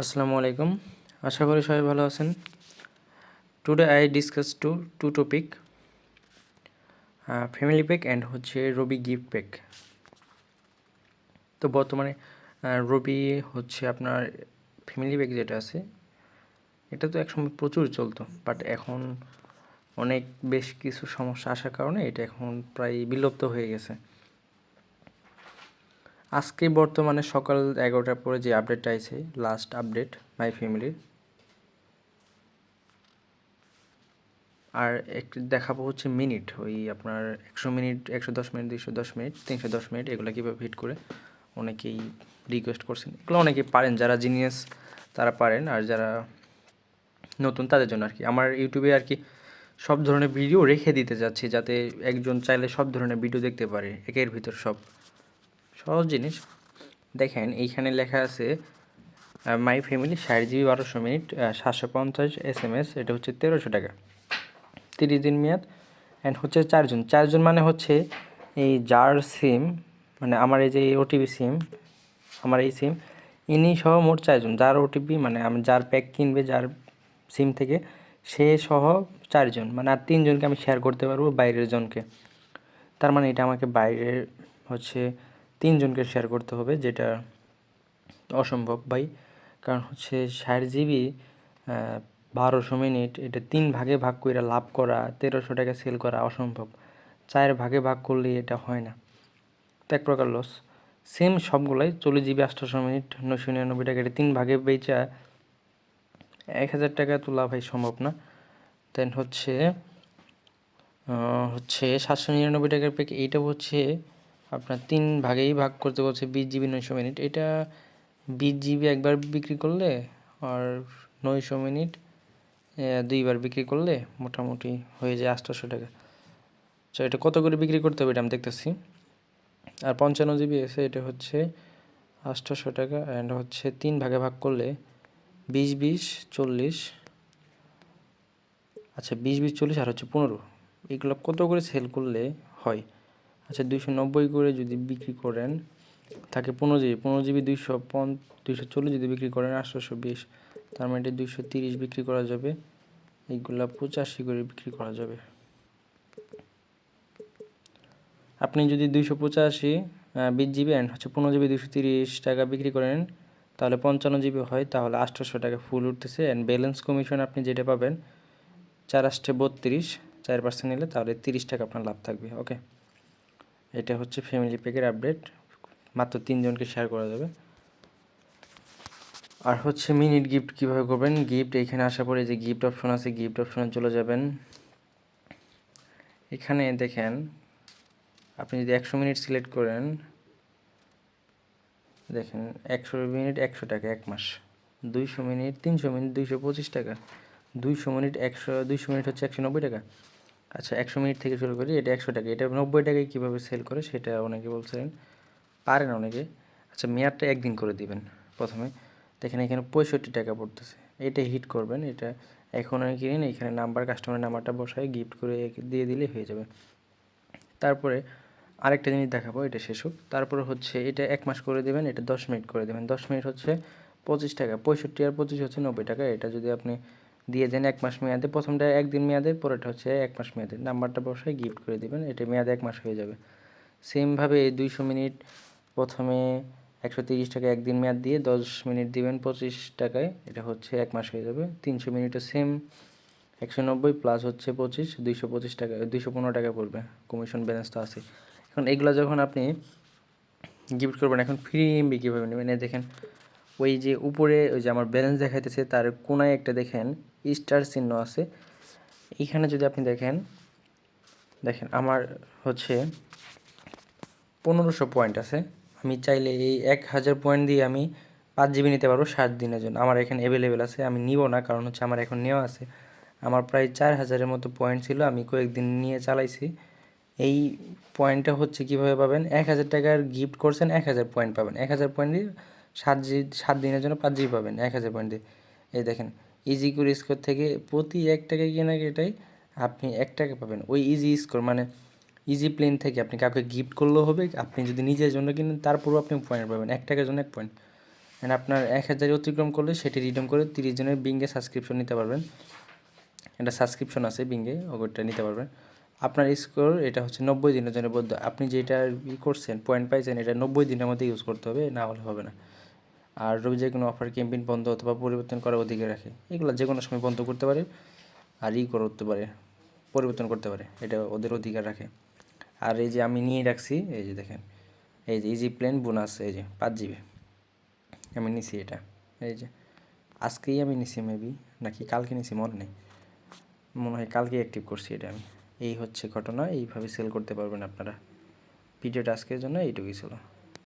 আসসালামু আলাইকুম। আশা করি সবাই ভালো আছেন। Today I discuss two two topic family pack and হচ্ছে রবি গিফট প্যাক তো বর্তমানে রবি হচ্ছে আপনার ফ্যামিলি প্যাক যেটা আছে, এটা তো একসময় প্রচুর চলতো বাট এখন অনেক বেশ কিছু সমস্যা আসার কারণে এটা এখন প্রায় বিলুপ্ত হয়ে গেছে। আজকে বর্তমানে সকাল এগারোটার পরে যে আপডেটটা আছে লাস্ট আপডেট মাই ফ্যামিলির আর একটু দেখাবো হচ্ছে মিনিট ওই আপনার একশো মিনিট একশো দশ মিনিট দুইশো দশ মিনিট তিনশো দশ মিনিট এগুলো কীভাবে হিট করে অনেকেই রিকোয়েস্ট করছেন। এগুলো অনেকেই পারেন, যারা জিনিয়াস তারা পারেন, আর যারা নতুন তাদের জন্য আর কি আমার ইউটিউবে আর কি সব ধরনের ভিডিও রেখে দিতে যাচ্ছি, যাতে একজন চাইলে সব ধরনের ভিডিও দেখতে পারে, একের ভিতর সব। সহজ জিনিস। দেখেন, এইখানে লেখা আছে মাই ফ্যামিলি ষাট জিবি বারোশো মিনিট সাতশো পঞ্চাশ এস এম এস, এটা হচ্ছে তেরোশো টাকা। তিরিশ দিন মেয়াদ অ্যান্ড হচ্ছে চারজন চারজন মানে হচ্ছে এই যার সিম মানে আমার এই যে ওটিপি সিম, আমার এই সিম, ইনি সহ মোট চারজন যার ওটিপি মানে আমি যার প্যাক কিনবে যার সিম থেকে, সে সহ চারজন মানে আর তিনজনকে আমি শেয়ার করতে পারব বাইরের জনকে। তার মানে এটা আমাকে বাইরের হচ্ছে তিনজনকে শেয়ার করতে হবে, যেটা অসম্ভব ভাই। কারণ হচ্ছে ষাট জিবি বারোশো মিনিট এটা তিন ভাগে ভাগ করে লাভ করা, তেরোশো টাকা সেল করা অসম্ভব। চার ভাগে ভাগ করলে এটা হয় না। তো এক প্রকার লস সেম সবগুলাই, চল্লিশ জিবি আটশোশো মিনিট নশো নিরানব্বই টাকা এটা তিন ভাগে বেচা এক হাজার টাকা তোলা ভাই সম্ভব না। দেন হচ্ছে হচ্ছে সাতশো নিরানব্বই টাকার প্যাক এইটা হচ্ছে আপনার তিন ভাগেই ভাগ করতে বলছে বিশ জিবি, নয়শো মিনিট। এটা বিশ জিবি একবার বিক্রি করলে আর নয়শো মিনিট দুইবার বিক্রি করলে মোটামুটি হয়ে যায় আটশোশো টাকা। তো এটা কত করে বিক্রি করতে হবে এটা আমি দেখতেছি। আর পঞ্চান্ন জিবি এসে এটা হচ্ছে আটশোশো টাকা অ্যান্ড হচ্ছে তিন ভাগে ভাগ করলে বিশ বিশ, চল্লিশ। আচ্ছা বিশ বিশ, চল্লিশ আর হচ্ছে পনেরো। এগুলো কত করে সেল করলে হয়? আচ্ছা দুইশো নব্বই করে যদি বিক্রি করেন, থাকে পনেরো জিবি পনেরো জিবি দুইশো পন, দুইশো চল্লিশ যদি বিক্রি করেন, আটশোশো বিশ। তার মানে এটা দুইশো তিরিশ বিক্রি করা যাবে। এইগুলা পঁচাশি করে বিক্রি করা যাবে। আপনি যদি দুইশো পঁচাশি বিশ জিবি অ্যান্ড হচ্ছে পনেরো জিবি দুইশো তিরিশ টাকা বিক্রি করেন, তাহলে পঞ্চান্ন জিবি হয়, তাহলে আটশোশো টাকা ফুল উঠতেছে অ্যান্ড ব্যালেন্স কমিশন আপনি যেটা পাবেন, চার আষ্টে বত্রিশ, চার পার্সেন্ট নিলে তাহলে তিরিশ টাকা আপনার লাভ থাকবে ওকে এটা হচ্ছে ফ্যামিলি প্যাকের আপডেট মাত্র তিনজনকে শেয়ার করা যাবে। আর হচ্ছে মিনিট গিফট কীভাবে করবেন? গিফট এখানে আসার পরে যে গিফট অপশন আছে গিফট অপশনে চলে যাবেন। এখানে দেখেন, আপনি যদি একশো মিনিট সিলেক্ট করেন, দেখেন একশো মিনিট একশো টাকা এক মাস। দুইশো মিনিট তিনশো মিনিট দুইশো পঁচিশ টাকা। দুইশো মিনিট একশো, দুইশো মিনিট হচ্ছে একশো নব্বই টাকা। আচ্ছা একশো মিনিট থেকে শুরু করি, এটা একশো টাকা। এটা নব্বই টাকায় কীভাবে সেল করে সেটা অনেকে বলছেন পারেন অনেকে। আচ্ছা মেয়াদটা একদিন করে দিবেন প্রথমে। দেখেন, এখানে পঁয়ষট্টি টাকা পড়তেছে। এটা হিট করবেন, এটা এখন কিনেন এখানে নাম্বার কাস্টমারের নাম্বারটা বসায় গিফট করে দিয়ে দিলে হয়ে যাবে। তারপরে আরেকটা জিনিস দেখাবো, এটা শেষ হোক। তারপরে হচ্ছে, এটা এক মাস করে দেবেন, এটা দশ মিনিট করে দেবেন। দশ মিনিট হচ্ছে পঁচিশ টাকা, পঁয়ষট্টি আর পঁচিশ হচ্ছে নব্বই টাকা। এটা যদি আপনি দিয়ে দেন এক মাস মেয়াদে। প্রথমটা একদিন মেয়াদের পরেরটা হচ্ছে এক মাস মেয়াদের নাম্বারটা বসায় গিফট করে দেবেন, এটা মেয়াদে এক মাস হয়ে যাবে। সেমভাবে দুইশো মিনিট প্রথমে একশো তিরিশ টাকা একদিন মেয়াদ দিয়ে দশ মিনিট দিবেন, পঁচিশ টাকায়, এটা হচ্ছে এক মাস হয়ে যাবে। তিনশো মিনিটও সেম একশো নব্বই প্লাস হচ্ছে পঁচিশ, দুইশো পঁচিশ টাকা, দুইশো পনেরো টাকা পড়বে কমিশন ব্যালেন্স তো আছে এখন এগুলো যখন আপনি গিফট করবেন, এখন ফ্রি এমবি কীভাবে নেবেন? দেখেন ওই যে উপরে ওই যে আমার ব্যালেন্স দেখাইতেছে, তার কোনায় একটা দেখেন স্টার চিহ্ন আছে। এইখানে যদি আপনি দেখেন দেখেন আমার হচ্ছে পনেরোশো পয়েন্ট আছে। আমি চাইলে এই এক হাজার পয়েন্ট দিয়ে আমি পাঁচ জিবি নিতে পারব ষাট দিনের জন্য। আমার এখানে অ্যাভেলেবেল আছে, আমি নিব না, কারণ হচ্ছে আমার এখন নেওয়া আছে। আমার প্রায় চার হাজারের মতো পয়েন্ট ছিল, আমি কয়েকদিন নিয়ে চালাইছি। এই পয়েন্টটা হচ্ছে কীভাবে পাবেন? এক হাজার টাকার গিফট করছেন, এক হাজার পয়েন্ট পাবেন। এক হাজার পয়েন্ট দিয়ে সাত জি, সাত দিনের জন্য পাঁচ জিবি পাবেন, এক হাজার পয়েন্ট দিয়ে। এই দেখেন ইজি করে স্কোর থেকে প্রতি এক কেনা এটাই আপনি এক টাকা পাবেন। ওই ইজি স্কোর মানে ইজি প্লেন থেকে আপনি কাউকে গিফট করলেও হবে, আপনি যদি নিজের জন্য কিনেন, তারপরেও আপনি পয়েন্ট পাবেন, এক টাকার জন্য এক পয়েন্ট মানে আপনার এক হাজার অতিক্রম করলে সেটি রিডিম করে তিরিশ জনের বিঙ্গে সাবস্ক্রিপশন নিতে পারবেন। এটা সাবস্ক্রিপশন আছে বিঙ্গে ওটা নিতে পারবেন। আপনার স্কোর এটা হচ্ছে নব্বই দিনের জন্য বদ্ধ। আপনি যেটা ই করছেন পয়েন্ট পাইছেন, এটা নব্বই দিনের মধ্যে ইউজ করতে হবে, না হলে হবে না। আর রবি যে কোনো অফার ক্যাম্পেইন বন্ধ অথবা পরিবর্তন করার অধিকার রাখে। এগুলো যে কোনো সময় বন্ধ করতে পারে আর ই করতে পারে, পরিবর্তন করতে পারে। এটা ওদের অধিকার রাখে। আর এই যে আমি নিয়ে রাখছি, এই যে দেখেন, এই যে ইজি প্লেন বোনাস এই যে পাঁচ জিবি আমি নিছি এটা। এই যে আজকেই আমি নিছি মেবি নাকি কালকে নিছি, মনে নেই। মনে হয় কালকে অ্যাক্টিভ করছি এটা আমি। এই হচ্ছে ঘটনা, এইভাবে সেল করতে পারবেন আপনারা। ভিডিওটা আজকের জন্য এইটুকুই ছিল।